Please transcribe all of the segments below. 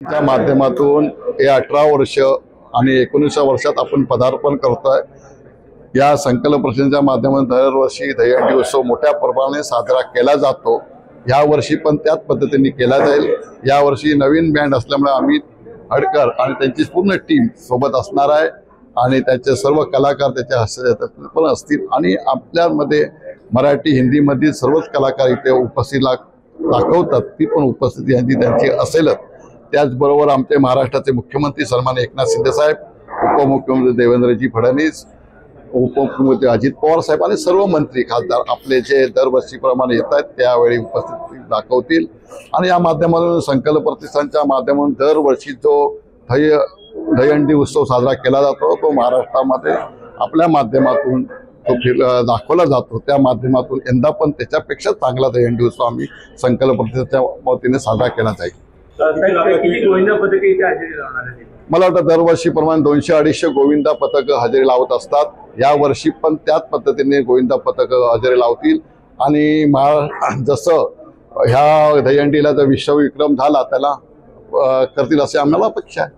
च्या माध्यमातून हे अठरा वर्ष आणि एकोणीसव्या वर्षात आपण पदार्पण करतोय. या संकल्प प्रश्नाच्या माध्यमातून दरवर्षी दहीहंडी उत्सव मोठ्या प्रमाणाने साजरा केला जातो. या वर्षी पण त्याच पद्धतीने केला जाईल. यावर्षी नवीन बँड असल्यामुळे अमित हडकर आणि त्यांची पूर्ण टीम सोबत असणार आहे आणि त्याचे सर्व कलाकार त्याच्या हस्ते पण असतील. आणि आपल्यामध्ये मराठी हिंदीमधील सर्वच कलाकार इथे उपस्थिती दाखवतात. ती पण उपस्थिती यांची त्यांची असेलच. त्याचबरोबर आमचे महाराष्ट्राचे मुख्यमंत्री सन्मान एकनाथ शिंदेसाहेब उपमुख्यमंत्री देवेंद्रजी फडणवीस उपमुख्यमंत्री अजित पवार साहेब आणि सर्व मंत्री खासदार आपले जे दरवर्षीप्रमाणे येत आहेत त्यावेळी उपस्थिती दाखवतील. आणि या माध्यमातून संकल्प प्रतिष्ठानच्या माध्यमातून दरवर्षी जो दही दहीहंडी उत्सव साजरा केला जातो तो महाराष्ट्रामध्ये आपल्या माध्यमातून तो फिर दाखवला जातो. त्या माध्यमातून यंदा पण त्याच्यापेक्षा चांगला दहीहंडी उत्सव आम्ही संकल्प प्रतिष्ठानच्या वतीने साजरा केला जाईल. मला वाटतं दरवर्षीप्रमाणे दोनशे अडीचशे गोविंदा पथक हजेरी लावत असतात. या वर्षी पण त्याच पद्धतीने गोविंदा पथक हजेरी लावतील. आणि महा जसं ह्या दहीहंडीला जर विश्वविक्रम झाला त्याला करतील असे आम्हाला अपेक्षा आहे.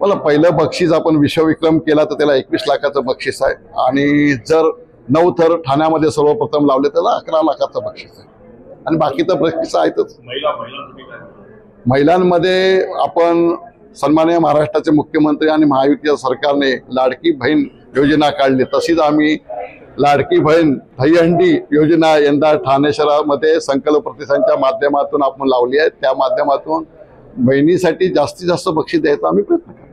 मला पहिलं बक्षीस आपण विश्वविक्रम केला तर त्याला एकवीस लाखाचं बक्षीस आहे. आणि जर नऊ थर ठाण्यामध्ये सर्वप्रथम लावले त्याला अकरा लाखाचं बक्षीस आहे. आणि बाकी तर बक्षीस आहेतच. महिलांमध्ये आपण सन्माननीय महाराष्ट्राचे मुख्यमंत्री आणि महायुतीच्या सरकारने लाडकी बहीण योजना काढली. तशीच आम्ही लाडकी बहीण दहीहंडी योजना यंदा ठाणे शहरामध्ये संकल्प प्रतिष्ठानच्या माध्यमातून आपण लावली आहे. त्या माध्यमातून बहिणीसाठी जास्तीत जास्त बक्षीस द्यायचा आम्ही प्रयत्न करतो.